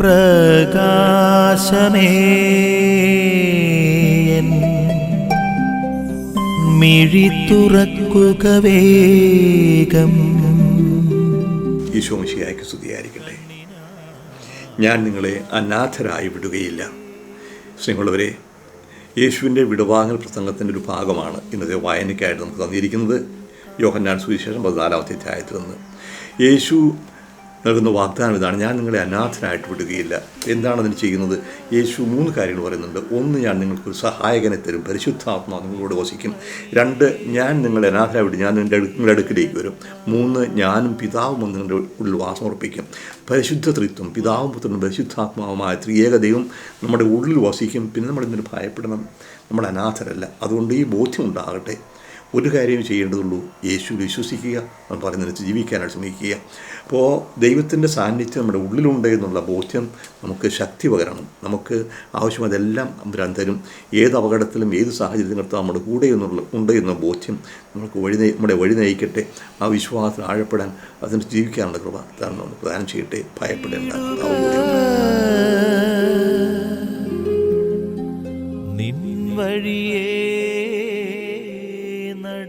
പ്രകാശമേ. മിഴി തുറക്കുക വേഗം. സ്തുതിയായിരിക്കട്ടെ. ഞാൻ നിങ്ങളെ അനാഥരായി വിടുകയില്ല. സ്നേഹമുള്ളവരെ യേശുവിന്റെ വിടവാങ്ങൽ പ്രസംഗത്തിന്റെ ഒരു ഭാഗമാണ് ഇന്നത്തെ വായനയ്ക്കായിട്ട് നമുക്ക് തന്നിരിക്കുന്നത്. യോഹന്നാൻ സുവിശേഷം പതിനാലാമത്തെ അധ്യായത്തിൽ നിന്ന്. യേശു നൽകുന്ന വാഗ്ദാനം ഇതാണ്. ഞാൻ നിങ്ങളെ അനാഥനായിട്ട് വിടുകയില്ല. എന്താണ് അതിന് ചെയ്യുന്നത്? യേശു മൂന്ന് കാര്യങ്ങൾ പറയുന്നുണ്ട്. ഒന്ന് ഞാൻ നിങ്ങൾക്ക് സഹായകനെ തരും. പരിശുദ്ധാത്മാ നിങ്ങളോട് വസിക്കും. രണ്ട് ഞാൻ നിങ്ങളെ അനാഥനായി വിടും. ഞാൻ നിങ്ങളുടെ നിങ്ങളുടെ അടുക്കിലേക്ക് വരും. മൂന്ന് ഞാനും പിതാവും നിങ്ങളുടെ ഉള്ളിൽ വാസം ഉറപ്പിക്കും. പരിശുദ്ധ ത്രിത്വം പിതാവും പുത്രനും പരിശുദ്ധാത്മാവുമായ ത്രിയേകതയും നമ്മുടെ ഉള്ളിൽ വസിക്കും. പിന്നെ നമ്മൾ ഇതിന് ഭയപ്പെടണം? നമ്മൾ അനാഥരല്ല. അതുകൊണ്ട് ഈ ബോധ്യം ഉണ്ടാകട്ടെ. ഒരു കാര്യം ചെയ്യേണ്ടതുള്ളൂ. യേശു വിശ്വസിക്കുക എന്ന് നിനച്ച് ജീവിക്കാനായിട്ട് ശ്രമിക്കുക. അപ്പോൾ ദൈവത്തിന്റെ സാന്നിധ്യം നമ്മുടെ ഉള്ളിലുണ്ട് എന്നുള്ള ബോധ്യം നമുക്ക് ശക്തി പകരണം. നമുക്ക് ആവശ്യമായതെല്ലാം അമ്പരാൻ തരും. ഏത് അപകടത്തിലും ഏത് സാഹചര്യത്തിനകത്ത് നമ്മുടെ കൂടെ എന്നുള്ള ഉണ്ട് എന്ന ബോധ്യം നമുക്ക് വഴി നമ്മുടെ വഴി നയിക്കട്ടെ. ആ വിശ്വാസത്തിൽ ആഴപ്പെടാൻ അതിന് ജീവിക്കാനുള്ള കൃപ തരണം നമുക്ക് പ്രദാനം ചെയ്യട്ടെ. ഭയപ്പെടേണ്ട. നിൻ വഴിയേ